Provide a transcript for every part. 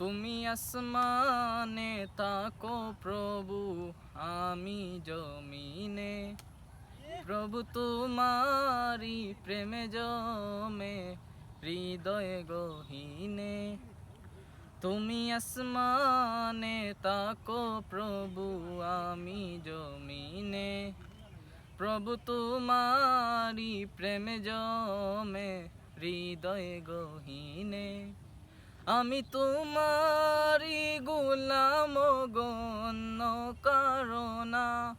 তুমি আসমানে তাকো প্রভু, আমি জমিনে। প্রভু তোমারি প্রেমে জমে, হৃদয় গহীনে। তুমি আসমানে তাকো প্রভু, আমি জমিনে। প্রভু তোমারি প্রেমে জমে, হৃদয় গহীনে। আমি তোমারি গুলাম গণ্য কারণা।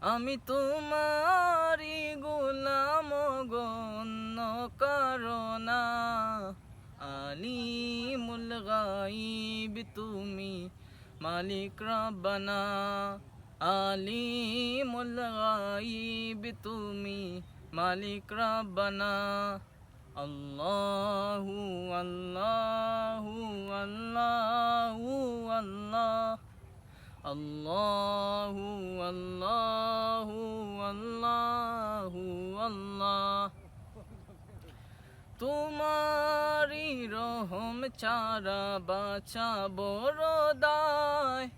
আমি তোমারি গুলাম গণ্য কারণা। আলিমুল গাইব তুমি মালিক রাব্বানা। আলিমুল গাইব তুমি মালিক রাব্বানা। আল্লাহু আল্লাহু আল্লাহু আল্লাহ। আল্লাহু আল্লাহু আল্লাহু আল্লাহ। তোমারি রহম চারা বাছা বড় দায়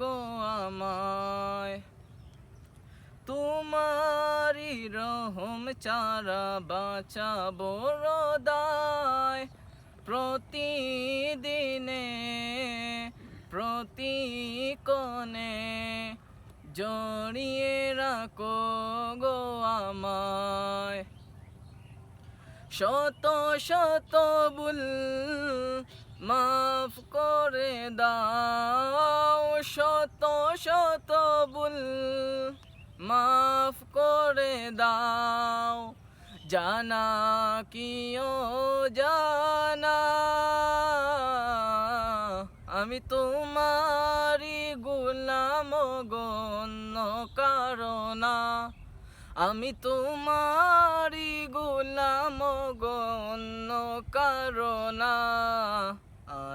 গো আমায়। তোমারি রহম চারা বাছা বড় দায় প্রতিদিনে প্রতি কোণে জড়িয়ে রাখো গো আমায়। শত শত বুল মাফ করে দাও শত শত বুল মাফ করে দাও, জানা কিও জানা। আমি তোমারি গুলাম গণ্য কারণা। আমি তোমারি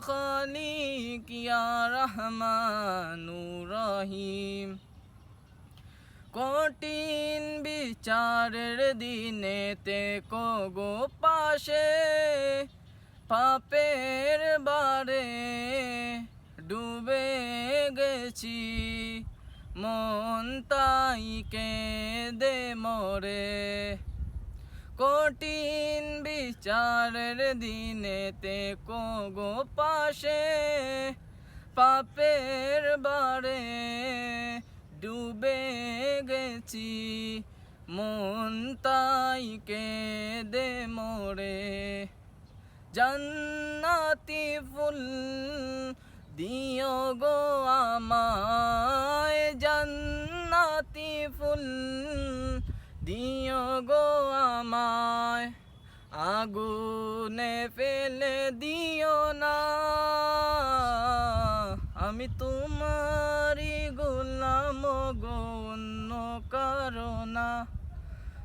খালিক ইয়া রহমানুর রহিম কঠিন বিচারের দিনেতে কগো পাশে, পাপের বারে ডুবে গেছি। মন তাই দে মরে কঠিন বিচারের দিনেতে কগো পাশে, পাপের বারে ডুবে গেছি। মন তাই দে মোরে। জান্নাতি ফুল দিও গো আমায়, জান্নাতি ফুল দিও গো আমায়, আগুনে ফেলে দিও না। আমি তোমারি গোলাম গণ্য কারণা।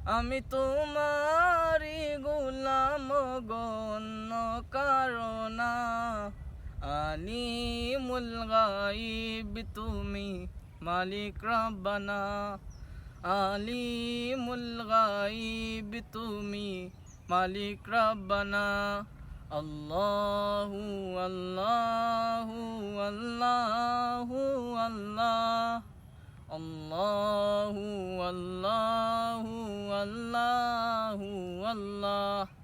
আমি তোমারি গোলাম গণ্য কারণা। আলিমুল গাইব তুমি মালিক রাব্বানা। আলিমুল গাইব তুমি মালিক রাব্বানা আল্লাহু আল্লাহু আল্লাহু আল্লাহ আল্লাহু আল্লাহু আল্লাহু আল্লাহ